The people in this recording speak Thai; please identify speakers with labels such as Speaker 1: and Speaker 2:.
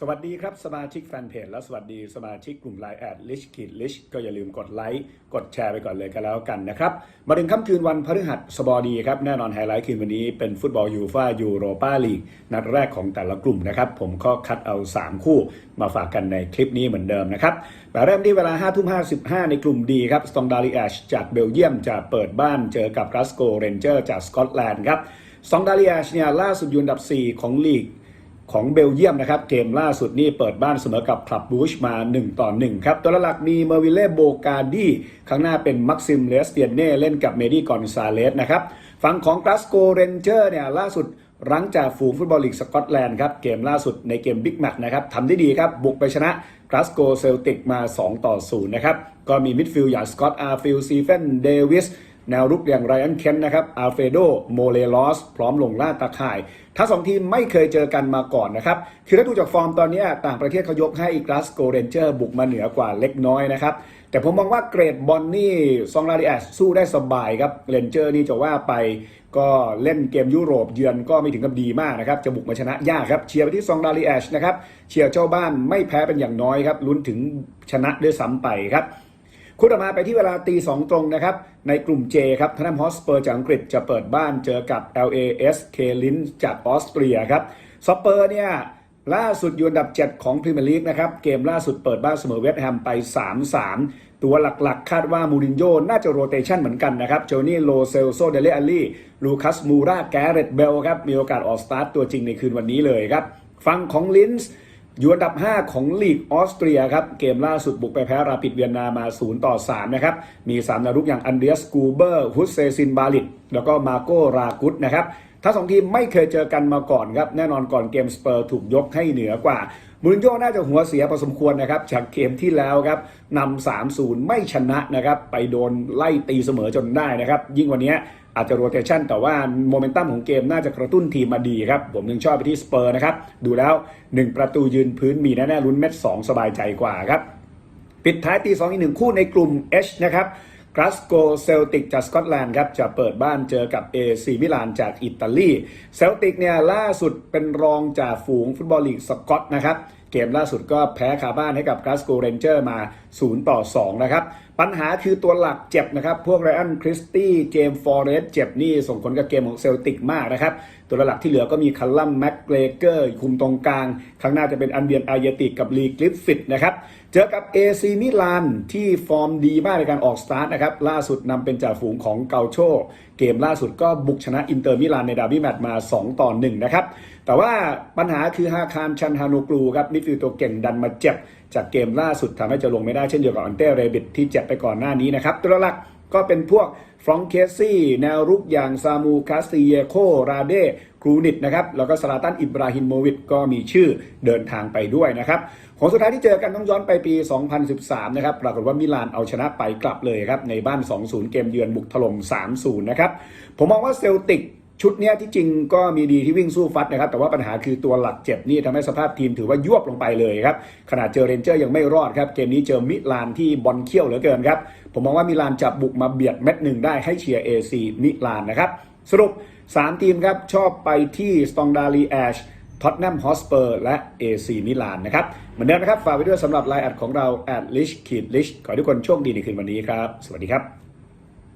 Speaker 1: สวัสดีครับ สมาชิกแฟนเพจและสวัสดีสมาชิกกลุ่มไลน์แอดลิชคิดลิชก็อย่าลืมกดไลค์กดแชร์ไปก่อนเลยกันแล้วกันนะครับ มาถึงค่ำคืนวันพฤหัสบดีครับ แน่นอนไฮไลท์คืนวันนี้เป็นฟุตบอลยูฟ่ายูโรปาลีกนัดแรกของแต่ละกลุ่มนะครับ ผมก็คัดเอา 3 คู่มาฝากกันในคลิปนี้เหมือนเดิมนะครับแต่เริ่มที่เวลา5ทุ่ม55 ในกลุ่มดีครับสตองดาริแอชจากเบลเยียมจะเปิดบ้านเจอกับกราสโกเรนเจอร์จากสกอตแลนด์ครับสองดาริแอชเนี่ยล่าสุดอยู่อันดับ 4 ของลีก ของเบลเยียมนะครับ เกมล่าสุดนี่เปิดบ้านเสมอกับคลับบูชมา 1 ต่อ 1 ครับ ตัวหลักมีเมอร์วิเล่โบกาดีข้างหน้าเป็นมักซิมเลสเตียนเน่ เล่นกับเมดี้กอนซาเลสนะครับฝั่งของกราสโกเรนเจอร์เนี่ยล่าสุดรั้งจากฝูงฟุตบอลลีกสกอตแลนด์ครับ เกมล่าสุดในเกมบิ๊กแมตช์นะครับทำได้ดีครับ บุกไปชนะกราสโกเซลติกมา 2 ต่อ 0 นะครับ ก็มีมิดฟิลด์อย่างสกอตอาร์ฟิลซีเฟนเดวิส แนวรุกอย่างไรอันเคนนะครับอาเฟโดโมเลลอสพร้อมลงล่าตาข่าย ทั้งสองทีมไม่เคยเจอกันมาก่อนนะครับ คือถ้าดูจากฟอร์มตอนนี้ต่างประเทศเขายกให้กราสโกเรนเจอร์บุกมาเหนือกว่าเล็กน้อยนะครับ แต่ผมมองว่าเกรดบอลนี่ซองลาดิแอสสู้ได้สบายครับเรนเจอร์นี่จะว่าไปก็เล่นเกมยุโรปเยือนก็ไม่ถึงกับดีมากนะครับ จะบุกมาชนะยากครับ เชียร์ไปที่ซองดาริแอชนะครับ เชียร์เจ้าบ้านไม่แพ้เป็นอย่างน้อยครับลุ้นถึงชนะด้วยซ้ำไปครับ คู่ต่อมาไปที่เวลาตีสองตรงนะครับ ในกลุ่ม J ครับทนแนมฮอสเปอร์จากอังกฤษจะเปิดบ้านเจอกับ LAS k ลินจากออสเตรียครับสเปอร์เนี่ยล่าสุดอยู่อันดับ 7 ของพรีเมียร์ลีกนะครับ เกมล่าสุดเปิดบ้านเสมอเวสต์แฮมไป 3-3 ตัวหลักๆ คาดว่ามูรินโญ่น่าจะโรเตชันเหมือนกันนะครับโจนี่โลเซลโซเดเลอัลลี่ลูคัสมูราแกเรตเบลครับ มีโอกาสออกสตาร์ตตัวจริงในคืนวันนี้เลยครับฟังของลินส์ อยู่อันดับ 5 ของลีกออสเตรียครับ เกมล่าสุดบุกไปแพ้ราปิดเวียนนามา 0 ต่อ 3 นะครับ มี 3นารุกอย่างอันเดียสกูเบอร์ฮุสเซซินบาลิต แล้วก็มาโกรากุตนะครับทั้งสองทีมไม่เคยเจอกันมาก่อนครับ แน่นอนก่อนเกมสเปอร์ถูกยกให้เหนือกว่ามูรินโญ่น่าจะหัวเสียพอสมควรนะครับ จากเกมที่แล้วครับนำ3-0 ไม่ชนะนะครับ ไปโดนไล่ตีเสมอจนได้นะครับ ยิ่งวันนี้ อาจจะโรเตชันแต่ว่าโมเมนตัมของเกมน่าจะกระตุ้นทีมมาดีครับ ผมยังชอบไปที่สเปอร์นะครับ ดูแล้ว 1 ประตูยืนพื้นมีแน่ๆลุ้นเม็ด2 สบายใจกว่าครับ ปิดท้ายตี2อีกหนึ่งคู่ในกลุ่ม H นะครับกราสโกเซลติกจากสกอตแลนด์ครับจะเปิดบ้านเจอกับ AC มิลานจากอิตาลีเซลติกเนี่ยล่าสุดเป็นรองจากฝูงฟุตบอลลีกสกอตนะครับเกมล่าสุดก็แพ้คาบ้านให้กับกราสโกเรนเจอร์มา 0 ต่อ 2 นะครับ ปัญหาคือตัวหลักเจ็บนะครับ พวกไรอันคริสตี้เจมฟอร์เรสเจ็บนี่ส่งผลกับเกมของเซลติกมากนะครับ ตัวหลักที่เหลือก็มีคัลลัมแม็กเกรเกอร์ คุมตรงกลาง ข้างหน้าจะเป็นอันเบียนอายติกกับลีกลิฟฟิตนะครับ เจอกับ AC มิลานที่ฟอร์มดีมากในการออกสตาร์ทนะครับล่าสุดนำเป็นจ่าฝูงของเกาโช เกมล่าสุดก็บุกชนะอินเตอร์มิลานในดาร์บี้แมตช์มา 2 ต่อ 1 นะครับ แต่ว่าปัญหาคือฮาคามชันฮานูกลูครับมิดฟิลด์ตัวเก่งดันมาเจ็บ จากเกมล่าสุดทำให้จะลงไม่ได้เช่นเดียวกับอันเต้เรบิตที่เจ็บไปก่อนหน้านี้นะครับตัวหลัก ก็เป็นพวกฟรองเคสซี่ แนวรุกอย่างซามูคาสติเยโค ราเดครูนิตนะครับ แล้วก็สลาตันอิบราฮิโมวิชก็มีชื่อเดินทางไปด้วยนะครับของสุดท้ายที่เจอกันต้องย้อนไปปี 2013 นะครับ ปรากฏว่ามิลานเอาชนะไปกลับเลยครับ ในบ้าน 2-0 เกมเยือนบุกถล่ม 3-0 นะครับ ผมมองว่าเซลติก ชุดเนี้ยที่จริงก็มีดีที่วิ่งสู้ฟัดนะครับ แต่ว่าปัญหาคือตัวหลักเจ็บนี่ทำให้สภาพทีมถือว่ายวบลงไปเลยครับขนาดเจอเรนเจอร์ยังไม่รอดครับ เกมนี้เจอมิลานที่บอลเขี้ยวเหลือเกินครับ ผมมองว่ามิลานจะบุกมาเบียดเม็ดหนึ่งได้ให้เชียร์เอซีมิลานนะครับ สรุป 3 ทีมครับ ชอบไปที่สตองดาลีแอชท็อตแนมฮอสเปอร์และ AC มิลานนะครับ เหมือนเดิมนะครับ ฝากไว้ด้วยสำหรับไลน์แอดของเราแอดลิชขีดลิชขอให้ทุกคนโชคดีในคืนวันนี้ครับ สวัสดีครับ